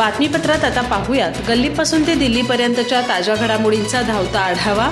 बातमीपत्रात आता पाहूयात. गल्लीपासून ते दिल्लीपर्यंतच्या ताज्या घडामोडींचा धावता आढावा.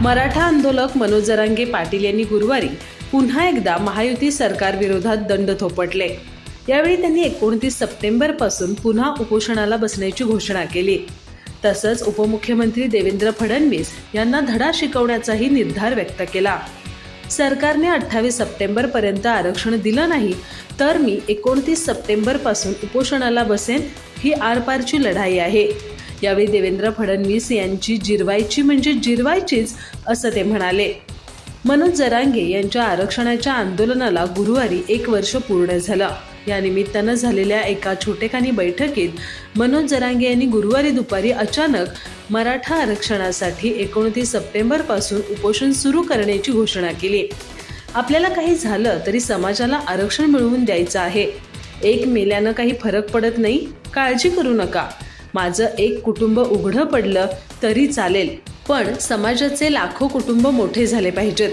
मराठा आंदोलक मनोज जरांगे पाटील यांनी गुरुवारी पुन्हा एकदा महायुती सरकारविरोधात दंड थोपटले. यावेळी त्यांनी एकोणतीस सप्टेंबरपासून पुन्हा उपोषणाला बसण्याची घोषणा केली. तसंच उपमुख्यमंत्री देवेंद्र फडणवीस यांना धडा शिकवण्याचाही निर्धार व्यक्त केला. सरकारने अठ्ठावीस सप्टेंबरपर्यंत आरक्षण दिलं नाही तर मी एकोणतीस सप्टेंबरपासून उपोषणाला बसेन ही आरपारची लढाई आहे. यावेळी देवेंद्र फडणवीस यांची जिरवायची म्हणजे जिरवायचीच असं ते म्हणाले. मनोज जरांगे यांच्या आरक्षणाच्या आंदोलनाला गुरुवारी एक वर्ष पूर्ण झालं. या निमित्तानं झालेल्या एका छोटेखानी बैठकीत मनोज जरांगे यांनी गुरुवारी दुपारी अचानक मराठा आरक्षणासाठी एकोणतीस सप्टेंबरपासून उपोषण सुरू करण्याची घोषणा केली. आपल्याला काही झालं तरी समाजाला आरक्षण मिळवून द्यायचं आहे. एक मेल्यानं काही फरक पडत नाही? काळजी करू नका. माझं एक कुटुंब उघडं पडलं तरी चालेल. पण समाजाचे लाखो कुटुंब मोठे झाले पाहिजेत.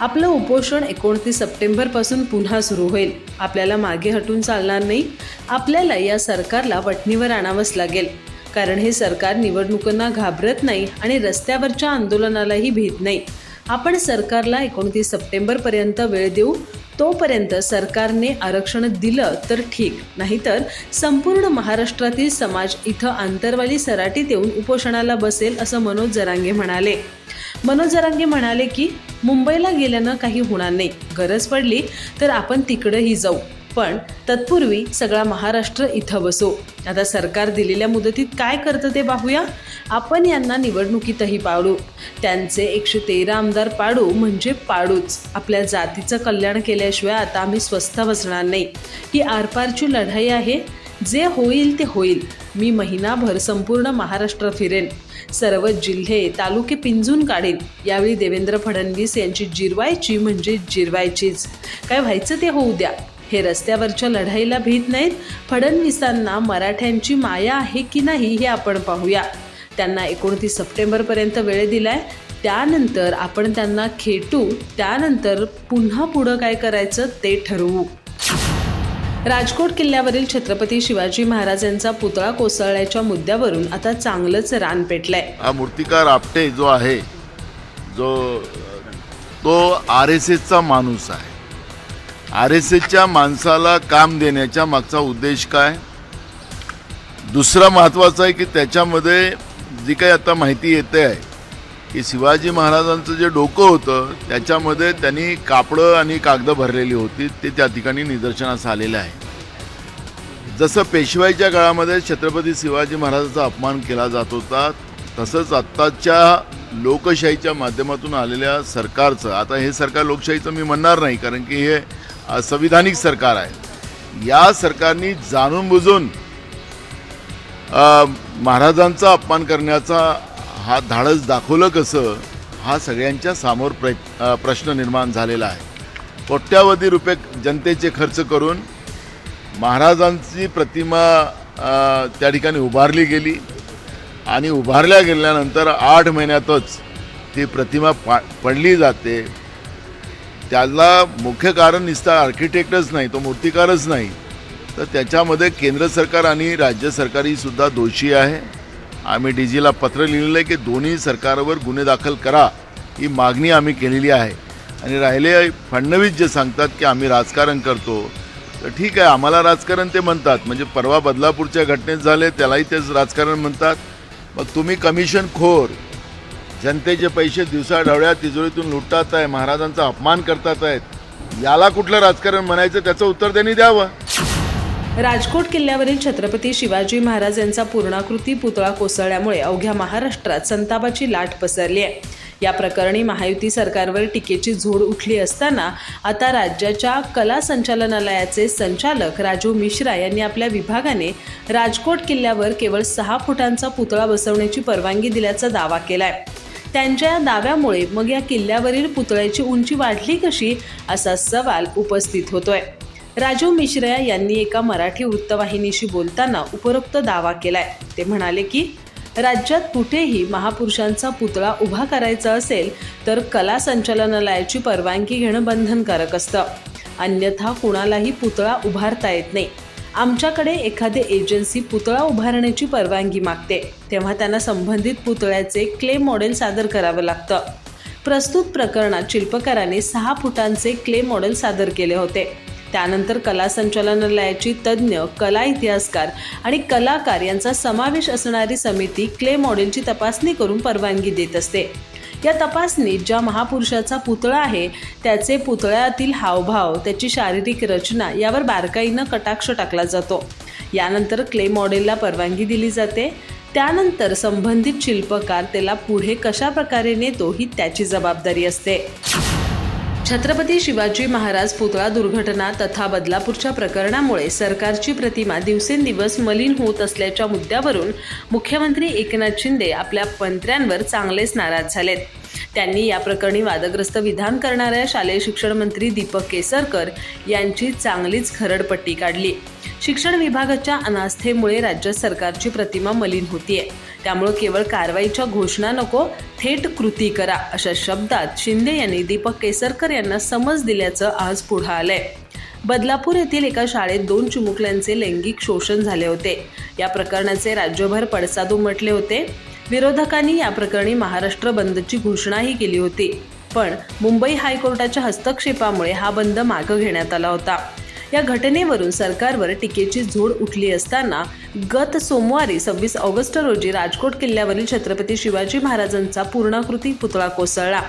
आपलं उपोषण एकोणतीस सप्टेंबरपासून पुन्हा सुरू होईल. आपल्याला मागे हटून चालणार नाही. आपल्याला या सरकारला वटणीवर आणावंच लागेल. कारण हे सरकार निवडणुकांना घाबरत नाही आणि रस्त्यावरच्या आंदोलनालाही भीत नाही. आपण सरकारला एकोणतीस सप्टेंबरपर्यंत वेळ देऊ तोपर्यंत सरकारने आरक्षण दिलं तर ठीक. नाहीतर संपूर्ण महाराष्ट्रातील समाज इथं आंतरवाली सराटीत येऊन उपोषणाला बसेल असं मनोज जरांगे म्हणाले. मनोज जरांगे म्हणाले की मुंबईला गेल्यानं काही होणार नाही. गरज पडली तर आपण तिकडंही जाऊ. पण तत्पूर्वी सगळा महाराष्ट्र इथं बसू. आता सरकार दिलेल्या मुदतीत काय करतं ते पाहूया. आपण यांना निवडणुकीतही पाडू त्यांचे एकशे तेरा आमदार पाडू म्हणजे पाडूच. आपल्या जातीचं कल्याण केल्याशिवाय आता आम्ही स्वस्थ बसणार नाही. ही आरपारची लढाई आहे. जे होईल ते होईल. मी महिनाभर संपूर्ण महाराष्ट्र फिरेन. सर्व जिल्हे तालुके पिंजून काढेन. यावेळी देवेंद्र फडणवीस यांची जिरवायची म्हणजे जिरवायचीच. काय व्हायचं ते होऊ द्या. हे रस्त्यावरच्या लढाईला भीत नाहीत. फडणवीसांना मराठ्यांची माया आहे की नाही हे आपण पाहूया. त्यांना एकोणतीस सप्टेंबरपर्यंत वेळ दिलाय. त्यानंतर आपण त्यांना खेटू. त्यानंतर पुन्हा पुढं काय करायचं ते ठरवू. राजकोट किल्ल्यावरील छत्रपती शिवाजी महाराजांचा पुतळा कोसळल्याच्या मुद्द्यावरून आता चांगलंच रान पेटलंय. हा मूर्तिकार आपटे जो आहे जो तो आर एस एसचा माणूस आहे. आर एस एसच्या माणसाला काम देण्याच्या मागचा उद्देश काय? दुसरा महत्त्वाचं आहे की त्याच्यामध्ये जी काही आता माहिती येते आहे की शिवाजी महाराजांचं जे डोकं होतं त्याच्यामध्ये त्यांनी कापडं आणि कागदं भरलेली होती ते त्या ठिकाणी निदर्शनास आलेलं आहे. जसं पेशवाईच्या काळामध्ये छत्रपती शिवाजी महाराजांचा अपमान केला जात होता तसंच आत्ताच्या लोकशाहीच्या माध्यमातून आलेल्या सरकारचं आता हे सरकार लोकशाहीचं मी म्हणणार नाही कारण की हे संविधानिक सरकार आहे. या सरकारनी जाणून बुजून महाराजांचा अपमान करण्याचा हा धाडस दाखवलं कसं हा सगळ्यांच्या समोर प्र प्रश्न निर्माण झालेला आहे. कोट्यावधी रुपये जनतेचे खर्च करून महाराजांची प्रतिमा त्या ठिकाणी उभारली गेली आणि उभारल्या गेल्यानंतर आठ महिन्यातच ती प्रतिमा पा पडली जाते. त्याला मुख्य कारण नुसतं आर्किटेक्टच नाही तो मूर्तिकारच नाही. तर त्याच्यामध्ये केंद्र सरकार आणि राज्य सरकारही सुद्धा दोषी आहे. आम्ही डी जीला पत्र लिहिलेलं आहे की दोन्ही सरकारवर गुन्हे दाखल करा ही मागणी आम्ही केलेली आहे. आणि राहिले फडणवीस जे सांगतात की आम्ही राजकारण करतो तर ठीक आहे आम्हाला राजकारण ते म्हणतात. म्हणजे परवा बदलापूरच्या घटनेत झाले त्यालाही तेच राजकारण म्हणतात. मग तुम्ही कमिशन खोर जनतेचे पैसे दिवसाढवळ्या तिजोरीतून लुटतात आहे महाराजांचा अपमान करतात आहेत याला कुठलं राजकारण म्हणायचं त्याचं उत्तर त्यांनी द्यावं. राजकोट किल्ल्यावरील छत्रपती शिवाजी महाराज यांचा पूर्णाकृती पुतळा कोसळल्यामुळे अवघ्या महाराष्ट्रात संतापाची लाट पसरली आहे. या प्रकरणी महायुती सरकारवर टीकेची झोड उठली असताना आता राज्याच्या कला संचालनालयाचे संचालक राजू मिश्रा यांनी आपल्या विभागाने राजकोट किल्ल्यावर केवळ सहा फुटांचा पुतळा बसवण्याची परवानगी दिल्याचा दावा केलाय. त्यांच्या या दाव्यामुळे मग या किल्ल्यावरील पुतळ्याची उंची वाढली कशी असा सवाल उपस्थित होतोय. राजू मिश्रा यांनी एका मराठी वृत्तवाहिनीशी बोलताना उपरोक्त दावा केलाय. ते म्हणाले की राज्यात कुठेही महापुरुषांचा पुतळा उभा करायचा असेल तर कला संचालनालयाची परवानगी घेणं बंधनकारक असतं. अन्यथा कुणालाही पुतळा उभारता येत नाही. आमच्याकडे एखादी एजन्सी पुतळा उभारण्याची परवानगी मागते. तेव्हा त्यांना संबंधित पुतळ्याचे क्लेम मॉडेल सादर करावं लागतं. प्रस्तुत प्रकरणात शिल्पकाराने सहा फुटांचे क्ले मॉडेल सादर केले होते. त्यानंतर कला संचालनालयाची तज्ज्ञ कला इतिहासकार आणि कलाकार यांचा समावेश असणारी समिती क्ले मॉडेलची तपासणी करून परवानगी देत असते. या तपासणीत ज्या महापुरुषाचा पुतळा आहे त्याचे पुतळ्यातील हावभाव त्याची शारीरिक रचना यावर बारकाईनं कटाक्ष टाकला जातो. यानंतर क्ले मॉडेलला परवानगी दिली जाते. त्यानंतर संबंधित शिल्पकार त्याला पुढे कशा प्रकारे नेतो ही त्याची जबाबदारी असते. छत्रपती शिवाजी महाराज पुतळा दुर्घटना तथा बदलापूरच्या प्रकरणामुळे सरकारची प्रतिमा दिवसेंदिवस मलिन होत असल्याच्या मुद्द्यावरून मुख्यमंत्री एकनाथ शिंदे आपल्या मंत्र्यांवर चांगलेच नाराज झालेत. त्यांनी या प्रकरणी वादग्रस्त विधान करणाऱ्या शालेय शिक्षण मंत्री दीपक केसरकर यांची चांगलीच खरडपट्टी काढली. शिक्षण विभागाच्या अनास्थेमुळे राज्य सरकारची प्रतिमा मलिन होतीये. त्यामुळे केवळ कारवाईच्या घोषणा नको थेट कृती करा अशा शब्दात शिंदे यांनी दीपक केसरकर यांना समज दिल्याचं आज पुढं आलंय. बदलापूर येथील एका शाळेत दोन चिमुकल्यांचे लैंगिक शोषण झाले होते. या प्रकरणाचे राज्यभर पडसाद उमटले होते. विरोधकांनी या प्रकरणी महाराष्ट्र बंदची घोषणाही केली होती. पण मुंबई हायकोर्टाच्या हस्तक्षेपामुळे हा बंद मागं घेण्यात आला होता. या घटनेवरून सरकारवर टीकेची झोड उठली असताना गत सोमवारी सव्वीस ऑगस्ट रोजी राजकोट किल्ल्यावरील छत्रपती शिवाजी महाराजांचा पूर्णाकृती पुतळा कोसळला.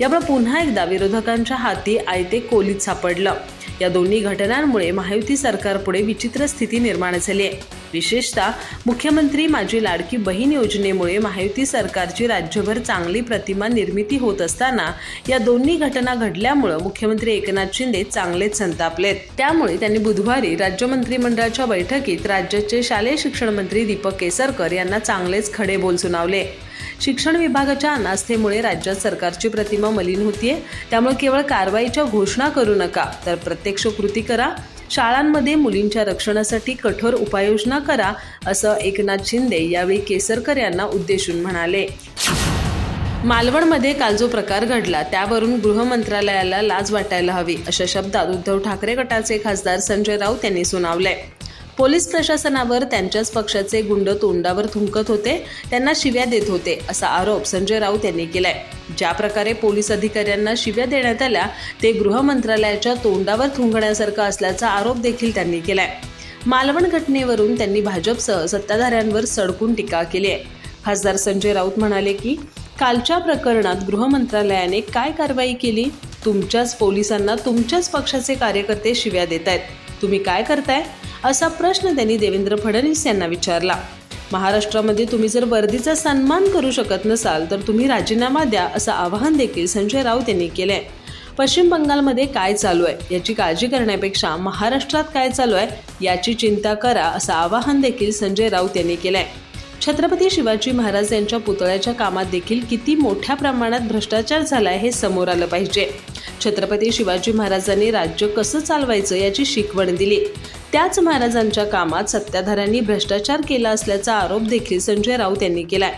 यामुळे पुन्हा एकदा विरोधकांच्या हाती आयते कोलीत सापडलं. या दोन्ही घटनांमुळे महायुती सरकारपुढे विचित्र स्थिती निर्माण झाली आहे. विशेषतः मुख्यमंत्री माझी लाडकी बहीण योजनेमुळे महायुती सरकारची राज्यभर चांगली प्रतिमा निर्मिती होत असताना या दोन्ही घटना घडल्यामुळं मुख्यमंत्री एकनाथ शिंदे चांगलेच संतापलेत. त्यामुळे त्यांनी बुधवारी राज्य मंत्रिमंडळाच्या बैठकीत राज्याचे शालेय शिक्षण मंत्री दीपक केसरकर यांना चांगलेच खडे बोल सुनावले. शिक्षण विभागाच्या अनास्थेमुळे राज्यात सरकारची प्रतिमा मलिन होतीये. त्यामुळे केवळ कारवाईच्या घोषणा करू नका तर प्रत्यक्ष कृती करा. शाळांमध्ये मुलींच्या रक्षणासाठी कठोर उपाययोजना करा असं एकनाथ शिंदे यावेळी केसरकर यांना उद्देशून म्हणाले. मालवणमध्ये काल जो प्रकार घडला त्यावरून गृहमंत्रालयाला लाज वाटायला हवी अशा शब्दात उद्धव ठाकरे गटाचे खासदार संजय राऊत यांनी सुनावले पोलीस प्रशासनावर त्यांच्याच पक्षाचे गुंड तोंडावर थुंकत होते त्यांना शिव्या देत होते असा आरोप संजय राऊत यांनी केलाय. ज्या प्रकारे पोलीस अधिकाऱ्यांना शिव्या देण्यात आल्या ते गृह मंत्रालयाच्या तोंडावर थुंकण्यासारखं असल्याचा आरोप देखील त्यांनी केलाय. मालवण घटनेवरून त्यांनी भाजपसह सत्ताधाऱ्यांवर सडकून टीका केली आहे. खासदार संजय राऊत म्हणाले की कालच्या प्रकरणात गृह मंत्रालयाने काय कारवाई केली? तुमच्याच पोलिसांना तुमच्याच पक्षाचे कार्यकर्ते शिव्या देत आहेत तुम्ही काय करताय? असा प्रश्न त्यांनी देवेंद्र फडणवीस यांना विचारला. महाराष्ट्रामध्ये तुम्ही जर वर्दीचा सन्मान करू शकत नसाल तर तुम्ही राजीनामा द्या असं आवाहन देखील संजय राऊत यांनी केलंय. पश्चिम बंगालमध्ये काय चालू आहे? याची काळजी करण्यापेक्षा महाराष्ट्रात काय चालू आहे? याची चिंता करा असं आवाहन देखील संजय राऊत यांनी केलंय. छत्रपती शिवाजी महाराज यांच्या पुतळ्याच्या कामात देखील किती मोठ्या प्रमाणात भ्रष्टाचार झालाय हे समोर आलं पाहिजे. छत्रपती शिवाजी महाराजांनी राज्य कसं चालवायचं याची शिकवण दिली. त्याच महाराजांच्या कामात सत्ताधाऱ्यांनी भ्रष्टाचार केला असल्याचा आरोप देखील संजय राऊत यांनी केलाय.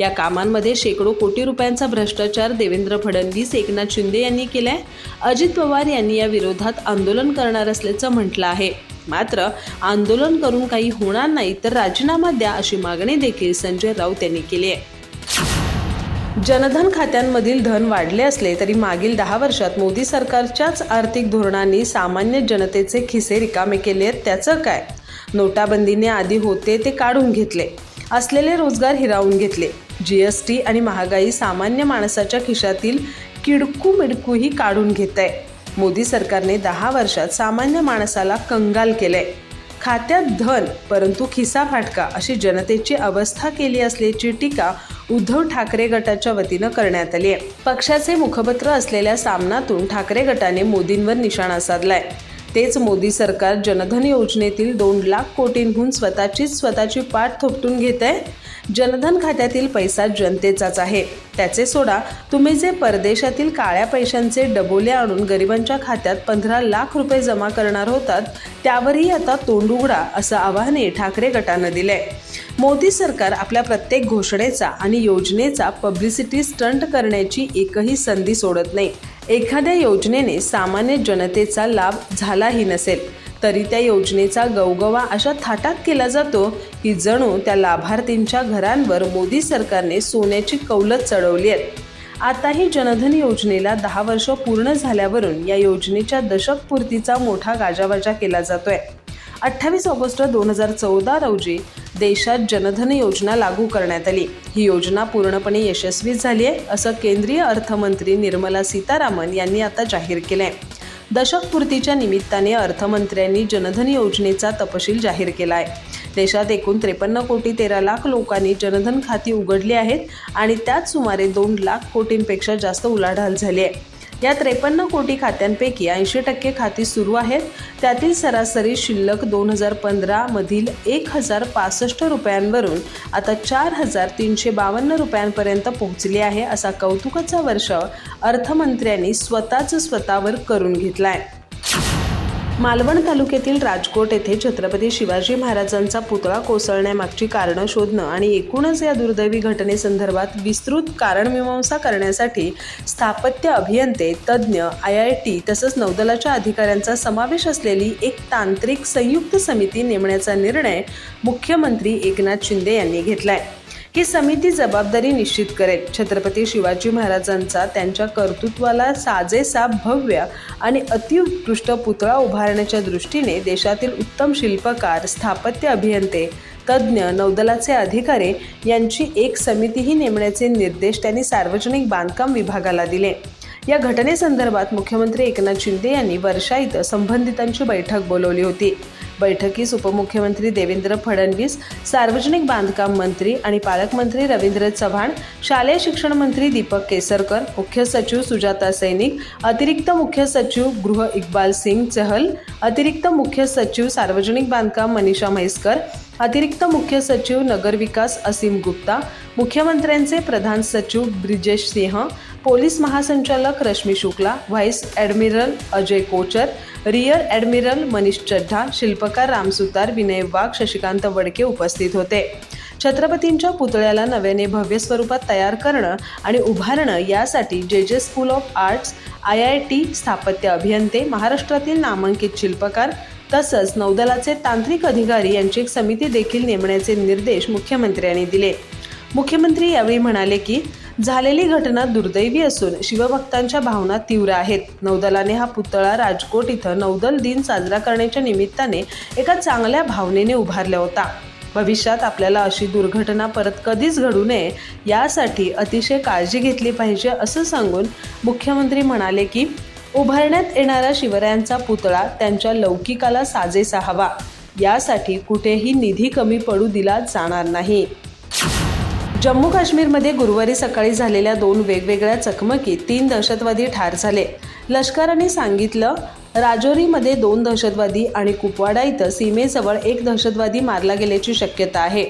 या कामांमध्ये शेकडो कोटी रुपयांचा भ्रष्टाचार देवेंद्र फडणवीस एकनाथ शिंदे यांनी केलाय. अजित पवार यांनी या विरोधात आंदोलन करणार असल्याचं म्हटलं आहे. मात्र आंदोलन करून काही होणार नाही तर राजीनामा द्या अशी मागणी देखील संजय राऊत यांनी केली आहे. जनधन खात्यांमधील धन वाढले असले तरी मागील दहा वर्षात मोदी सरकारच्याच आर्थिक धोरणांनी सामान्य जनतेचे खिसे रिकामे केले आहेत. त्याचं काय? नोटाबंदीने आधी होते ते काढून घेतले. असलेले रोजगार हिरावून घेतले. जी एस टी आणि महागाई सामान्य माणसाच्या खिशातील किडकू मिडकूही काढून घेत आहे मोदी सरकारने दहा वर्षात सामान्य माणसाला कंगाल केलंय. खात्यात धन परंतु खिसा फाटका अशी जनतेची अवस्था केली असल्याची टीका उद्धव ठाकरे गटाच्या वतीनं करण्यात आली आहे. पक्षाचे मुखपत्र असलेल्या सामनातून ठाकरे गटाने मोदींवर निशाणा साधलाय. तेच मोदी सरकार जनधन योजनेतील दोन लाख कोटींहून स्वतःचीच स्वतःची पाठ थोपटून घेत आहे. जनधन खात्यातील पैसा जनतेचाच आहे. त्याचे सोडा तुम्ही जे परदेशातील काळ्या पैशांचे डबोले आणून गरिबांच्या खात्यात पंधरा लाख रुपये जमा करणार होतात त्यावरही आता तोंड उघडा असं आवाहनही ठाकरे गटानं दिलंय. मोदी सरकार आपल्या प्रत्येक घोषणेचा आणि योजनेचा पब्लिसिटी स्टंट करण्याची एकही संधी सोडत नाही. एखाद्या योजनेने सामान्य जनतेचा लाभ झालाही नसेल तरी त्या योजनेचा गवगवा अशा थाटात केला जातो की जणू त्या लाभार्थींच्या घरांवर मोदी सरकारने सोन्याची कौलत चढवली आहेत. आताही जनधन योजनेला दहा वर्ष पूर्ण झाल्यावरून या योजनेच्या दशकपूर्तीचा मोठा गाजावाजा केला जातोय. अठ्ठावीस ऑगस्ट दोन हजार चौदा रोजी देशात जनधन योजना लागू करण्यात आली. ही योजना पूर्णपणे यशस्वी झाली आहे असं केंद्रीय अर्थमंत्री निर्मला सीतारामन यांनी आता जाहीर केलं आहे दशकपूर्तीच्या निमित्ताने अर्थमंत्र्यांनी जनधन योजनेचा तपशील जाहीर केला आहे देशात एकूण त्रेपन्न कोटी तेरा लाख लोकांनी जनधन खाती उघडली आहेत आणि त्यात सुमारे दोन लाख कोटींपेक्षा जास्त उलाढाल झाली आहे. या त्रेपन्न कोटी खात्यांपैकी ऐंशी टक्के खाती सुरू आहेत. त्यातील सरासरी शिल्लक दोन हजार पंधरामधील एक हजार पासष्ट रुपयांवरून आता चार हजार तीनशे बावन्न रुपयांपर्यंत पोहोचली आहे असा कौतुकाचा वर्ष अर्थमंत्र्यांनी स्वतःच स्वतःवर करून घेतला आहे मालवण तालुक्यातील राजकोट येथे छत्रपती शिवाजी महाराजांचा पुतळा कोसळण्यामागची कारणं शोधणं आणि एकूणच या दुर्दैवी घटनेसंदर्भात विस्तृत कारणमीमांसा करण्यासाठी स्थापत्य अभियंते तज्ज्ञ आय आय टी तसंच नौदलाच्या अधिकाऱ्यांचा समावेश असलेली एक तांत्रिक संयुक्त समिती नेमण्याचा निर्णय मुख्यमंत्री एकनाथ शिंदे यांनी घेतला आहे ही समिती जबाबदारी निश्चित करेल. छत्रपती शिवाजी महाराजांचा त्यांच्या कर्तृत्वाला साजेसा भव्य आणि अतिउत्कृष्ट पुतळा उभारण्याच्या दृष्टीने देशातील उत्तम शिल्पकार स्थापत्य अभियंते तज्ज्ञ नौदलाचे अधिकारी यांची एक समितीही नेमण्याचे निर्देश त्यांनी सार्वजनिक बांधकाम विभागाला दिले. या घटनेसंदर्भात मुख्यमंत्री एकनाथ शिंदे यांनी वर्षा इथं संबंधितांची बैठक बोलवली होती. बैठकीस उपमुख्यमंत्री देवेंद्र फडणवीस सार्वजनिक बांधकाम मंत्री आणि पालकमंत्री रवींद्र चव्हाण शालेय शिक्षण मंत्री दीपक केसरकर मुख्य सचिव सुजाता सैनिक अतिरिक्त मुख्य सचिव गृह इक्बाल सिंग चहल अतिरिक्त मुख्य सचिव सार्वजनिक बांधकाम मनीषा म्हैसकर अतिरिक्त मुख्य सचिव नगरविकास असीम गुप्ता मुख्यमंत्र्यांचे प्रधान सचिव ब्रिजेश सिंह पोलीस महासंचालक Rashmi Shukla vice admiral Ajay Kochar rear admiral Manish Chadha शिल्पकार रामसुतार विनय वाघ शशिकांत वडके उपस्थित होते. छत्रपतींच्या पुतळ्याला नव्याने भव्य स्वरूपात तयार करणं आणि उभारणं यासाठी जे जे school of arts I I T स्थापत्य अभियंते महाराष्ट्रातील नामांकित शिल्पकार तसंच नौदलाचे तांत्रिक अधिकारी यांची एक समिती देखील नेमण्याचे निर्देश मुख्यमंत्र्यांनी दिले. मुख्यमंत्री यावेळी म्हणाले की झालेली घटना दुर्दैवी असून शिवभक्तांच्या भावना तीव्र आहेत. नौदलाने हा पुतळा राजकोट इथं नौदल दिन साजरा करण्याच्या निमित्ताने एका चांगल्या भावनेने उभारला होता. भविष्यात आपल्याला अशी दुर्घटना परत कधीच घडू नये यासाठी अतिशय काळजी घेतली पाहिजे असं सांगून मुख्यमंत्री म्हणाले की उभारण्यात येणारा शिवरायांचा पुतळा त्यांच्या लौकिकाला साजेसा हवा. यासाठी कुठेही निधी कमी पडू दिला जाणार नाही. जम्मू काश्मीरमध्ये गुरुवारी सकाळी झालेल्या दोन वेगवेगळ्या चकमकीत तीन दहशतवादी ठार झाले. लष्कराने सांगितलं राजौरीमध्ये दोन दहशतवादी आणि कुपवाडा इथं सीमेजवळ एक दहशतवादी मारला गेल्याची शक्यता आहे.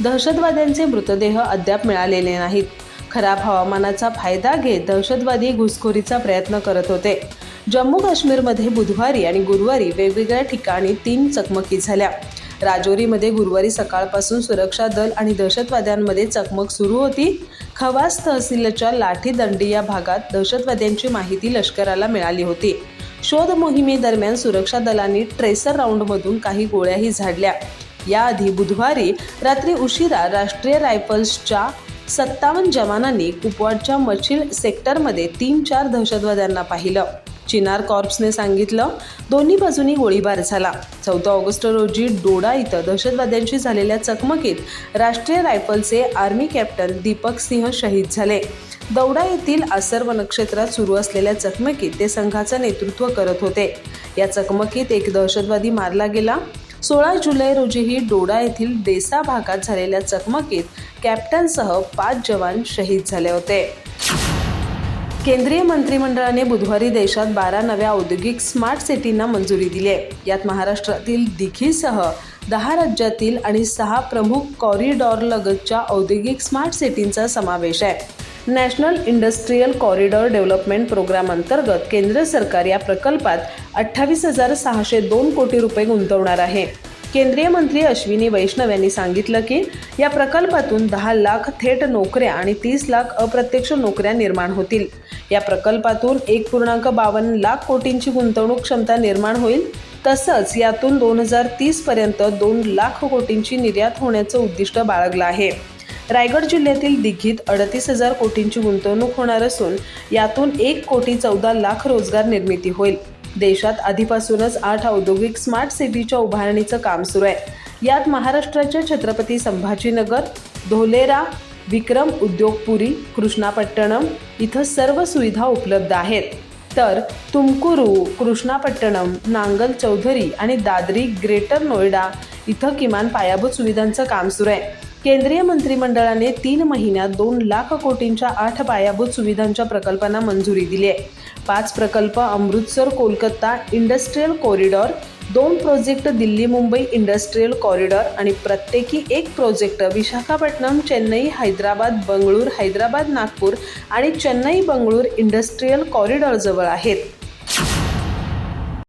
दहशतवाद्यांचे मृतदेह अद्याप मिळालेले नाहीत. खराब हवामानाचा फायदा घेत दहशतवादी घुसखोरीचा प्रयत्न करत होते. जम्मू काश्मीरमध्ये बुधवारी आणि गुरुवारी वेगवेगळ्या ठिकाणी तीन चकमकी झाल्या. राजौरीमध्ये गुरुवारी सकाळपासून सुरक्षा दल आणि दहशतवाद्यांमध्ये चकमक सुरू होती. खवास तहसीलच्या लाठीदंडी या भागात दहशतवाद्यांची माहिती लष्कराला मिळाली होती. शोध मोहिमेदरम्यान सुरक्षा दलांनी ट्रेसर राऊंडमधून काही गोळ्याही झाडल्या. याआधी बुधवारी रात्री उशिरा राष्ट्रीय रायफल्सच्या सत्तावन्न जवानांनी कुपवाडच्या मचिल सेक्टरमध्ये तीन चार दहशतवाद्यांना पाहिलं. चिनार कॉर्प्सने सांगितलं दोन्ही बाजूंनी गोळीबार झाला. चौदा ऑगस्ट रोजी डोडा इथं दहशतवाद्यांशी झालेल्या चकमकीत राष्ट्रीय रायफलचे आर्मी कॅप्टन दीपक सिंह शहीद झाले. दौडा येथील आसर वनक्षेत्रात सुरू असलेल्या चकमकीत ते संघाचं नेतृत्व करत होते. या चकमकीत एक दहशतवादी मारला गेला. सोळा जुलै रोजीही डोडा येथील देसा भागात झालेल्या चकमकीत कॅप्टनसह पाच जवान शहीद झाले होते. केंद्रीय मंत्रिमंडळाने बुधवारी देशात बारा नव्या औद्योगिक स्मार्ट सिटींना मंजुरी दिली आहे. यात महाराष्ट्रातील दिघीसह दहा राज्यातील आणि सहा प्रमुख कॉरिडॉरलगतच्या औद्योगिक स्मार्ट सिटींचा समावेश आहे. National industrial corridor development programme अंतर्गत केंद्र सरकार या प्रकल्पात अठ्ठावीस हजार सहाशे दोन कोटी रुपये गुंतवणार आहे. केंद्रीय मंत्री अश्विनी वैष्णव यांनी सांगितलं की या प्रकल्पातून दहा लाख थेट नोकऱ्या आणि तीस लाख अप्रत्यक्ष नोकऱ्या निर्माण होतील. या प्रकल्पातून एक पूर्णांक बावन्न लाख कोटींची गुंतवणूक क्षमता निर्माण होईल. तसंच यातून दोन हजार तीसपर्यंत दोन लाख कोटींची निर्यात होण्याचं उद्दिष्ट बाळगलं आहे. रायगड जिल्ह्यातील दिघीत अडतीस हजार कोटींची गुंतवणूक होणार असून यातून एक कोटी चौदा लाख रोजगार निर्मिती होईल. देशात आधीपासूनच आठ औद्योगिक स्मार्ट सिटीच्या उभारणीचं काम सुरू आहे. यात महाराष्ट्राच्या छत्रपती संभाजीनगर धोलेरा विक्रम उद्योगपुरी कृष्णापट्टणम इथं सर्व सुविधा उपलब्ध आहेत. तर तुमकुरू कृष्णापट्टणम नांगल चौधरी आणि दादरी ग्रेटर नोएडा इथं किमान पायाभूत सुविधांचं काम सुरू आहे. केंद्रीय मंत्रिमंडळाने तीन महिन्यात दोन लाख कोटींच्या आठ पायाभूत सुविधांच्या प्रकल्पांना मंजुरी दिली आहे. पाच प्रकल्प अमृतसर कोलकाता इंडस्ट्रीयल कॉरिडॉर दोन project Delhi Mumbai industrial corridor आणि प्रत्येकी एक प्रोजेक्ट विशाखापट्टणम चेन्नई हैदराबाद बंगळूर हैदराबाद नागपूर आणि चेन्नई बंगळूर इंडस्ट्रीयल कॉरिडॉरजवळ आहेत.